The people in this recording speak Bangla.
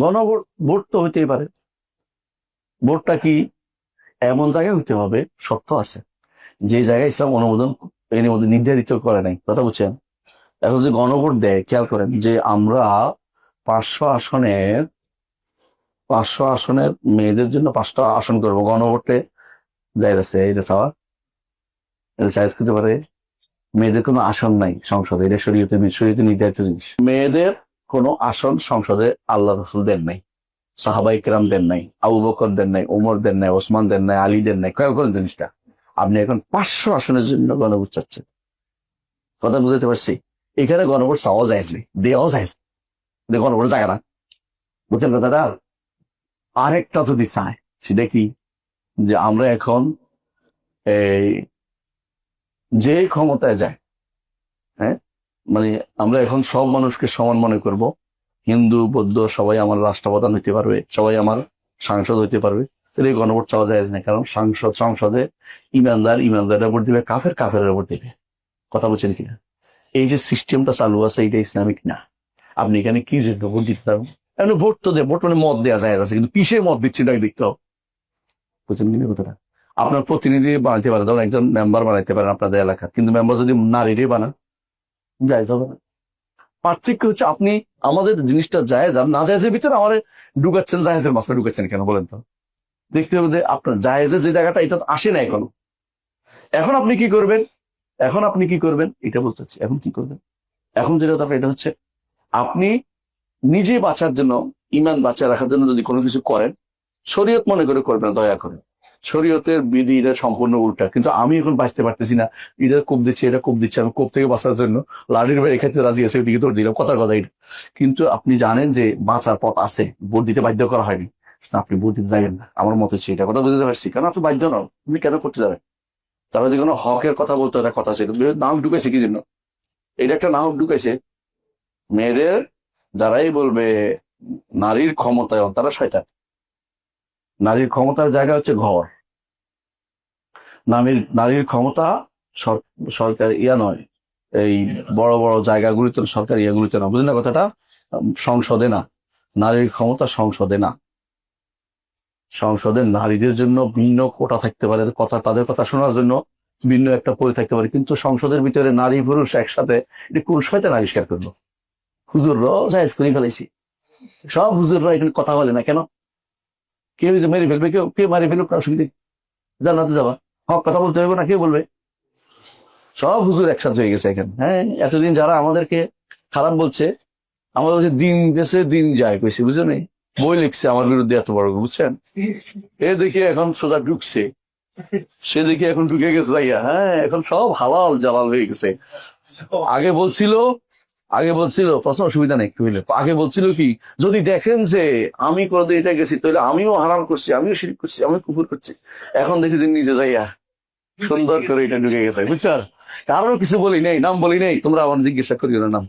গণভোট ভোট তো হইতেই পারে। ভোটটা কি এমন জায়গায় হইতে হবে? শর্ত আছে। যে জায়গায় ইসলাম অনুমোদন মধ্যে নির্ধারিত করে নাই, কথা বুঝছেন? এখন যদি গণভোট দেয়, খেয়াল করেন যে আমরা পাঁচশো আসনের পাঁচশো আসনের মেয়েদের জন্য পাঁচটা আসন করব। গণভোটে যাইতেছে এটা চাওয়া এটা চাইজ করতে পারে। মেয়েদের কোনো আসন নাই সংসদে, এটা শরীয়তে শরীয়তে নির্ধারিত জিনিস। মেয়েদের কোনো আসন সংসদে আল্লাহ রসুল দেন নাই, সাহাবাই কেরাম দেন নাই, আবু বকর দেন নাই ওমর দেন নাই, ওসমান দেন নাই, আলী দেন নাই করেন জিনিসটা? আপনি এখন পাঁচশো আসনের জন্য গণভোট চাচ্ছেন। কথা বুঝতে পারছি? এখানে গণভোট চাওয়া যায় দেওয়াও যায় গণভোট জায়গা না। বুঝছেন কথাটা? আরেকটা যদি চায়, সেটা কি? যে আমরা এখন এই যে ক্ষমতায় যায় হ্যাঁ মানে আমরা এখন সব মানুষকে সমান মনে করব। হিন্দু, বৌদ্ধ সবাই আমার রাষ্ট্রপ্রধান হইতে পারবে, সবাই আমার সাংসদ হইতে পারবে। এই গণভোট চাওয়া যায় না, কারণ সাংসদ, সংসদে ইমানদার, ইমানদারের উপর দিবে, কাফের কাফের উপর দিবে। কথা বলছেন কিনা? এই যে সিস্টেমটা চালু আছে এইটা ইসলামিক না। আপনি এখানে কি জন্য ভোট দিতে পারবেন এমনি ভোট তো দেয়, ভোট মানে মত দেওয়া যায় আছে, কিন্তু কিসের মত দিচ্ছে এটাকে দেখতে হবে। বুঝছেন কিনা কথাটা? আপনার প্রতিনিধি বানাইতে পারেন ধরুন একজন মেম্বার বানাইতে পারেন আপনাদের এলাকার, কিন্তু মেম্বার যদি নারীরই বানান জায়জ হবে পার্থক্য হচ্ছে আপনি আমাদের জিনিসটা জায়েজ, আর না জায়েজের ভিতরে আমার ঢুকাচ্ছেন, জায়েজের মাসলা ঢুকাচ্ছেন কেন বলেন তো? দেখতে হবে আপনার জায়েজের যে জায়গাটা, এটা আসে না এখনও। এখন আপনি কি করবেন? এখন আপনি কি করবেন? এটা বলতে চাচ্ছি, এখন কি করবেন? এখন যেটা দরকার এটা হচ্ছে আপনি নিজে বাঁচার জন্য, ইমান বাঁচায় রাখার জন্য যদি কোনো কিছু করেন, শরীয়ত মনে করে করবেন, দয়া করে। শরীয়তের বিধি, এটা সম্পূর্ণ উল্টা। কিন্তু আমি এখন বাঁচতে পারতেছি না। এটা কোপ দিচ্ছে, এটা কোপ দিচ্ছে। আমি কোপ থেকে বাঁচার জন্য লাড়ির বাইরে খেতে রাজি আছে, ওইদিকে তোর দিলাম। কথার কথা এটা। কিন্তু আপনি জানেন যে বাঁচার পথ আছে, ভোট দিতে বাধ্য করা হয়নি। আপনি ভোট দিতে যাবেন না। আমার মতে হচ্ছে এটা। কথা বুঝতে পারছি? কারণ আপনি বাধ্য নন। আপনি কেন করতে যাবেন? তারা যদি কোনো হকের কথা বলতো, একটা কথা ছিল। নাম ঢুকেছে কি জন্য? এটা একটা নাম ঢুকেছে। মেয়েদের, যারাই বলবে, নারীর ক্ষমতায়ন, তারা শয়তান। নারীর ক্ষমতার জায়গা হচ্ছে ঘর। নারীর নারীর ক্ষমতা সরকার ইয়া নয়। এই বড় বড় জায়গাগুলিতে সরকার ইয়াগুলিতে না বুঝলেন কথাটা? সংসদে না। নারীর ক্ষমতা সংসদে না। সংসদে নারীদের জন্য ভিন্ন কোটা থাকতে পারে। কথা, তাদের কথা শোনার জন্য ভিন্ন একটা পরি থাকতে পারে। কিন্তু সংসদের ভিতরে নারী, পুরুষ একসাথে এটি কোন শয়তান আবিষ্কার করল? হুজুররাও জায়েজ করে ফেলেছি। সব হুজুররা এখানে কথা বলে না কেন? কেউ মেরে ফেলবে, কেউ কে মারি ফেলুক অসুবিধে জানাতে যাবা। হক, কথা বলতে হবে না, কে বলবে? সব হুজুর একসাথে হয়ে গেছে এখানে। হ্যাঁ এতদিন যারা আমাদেরকে খারাপ বলছে, আমাদের দিন গেছে, দিন যায় কইছে, বুঝছ নি? বই লিখছে আমার বিরুদ্ধে এত বড় বুঝছেন? এ দেখি এখন সোজা ঢুকছে। সে দেখি এখন ঢুকে গেছে হ্যাঁ এখন সব হালাল জালাল হয়ে গেছে। আগে বলছিল আগে বলছিল, প্রশ্ন অসুবিধা নেই একটু হইলে? আগে বলছিল কি, যদি দেখেন যে আমি কোনোদিন এটা গেছি, তাহলে আমিও হারাম করছি, আমিও শিরিক করছি আমি কুকুর করছি। এখন দেখি দিন নিজে যাইয়া সুন্দর করে এটা ঢুকে গেছে, বুঝছ? কারও কিছু বলি নেই, নাম বলি নেই, তোমরা আমার জিজ্ঞাসা করিও না নাম।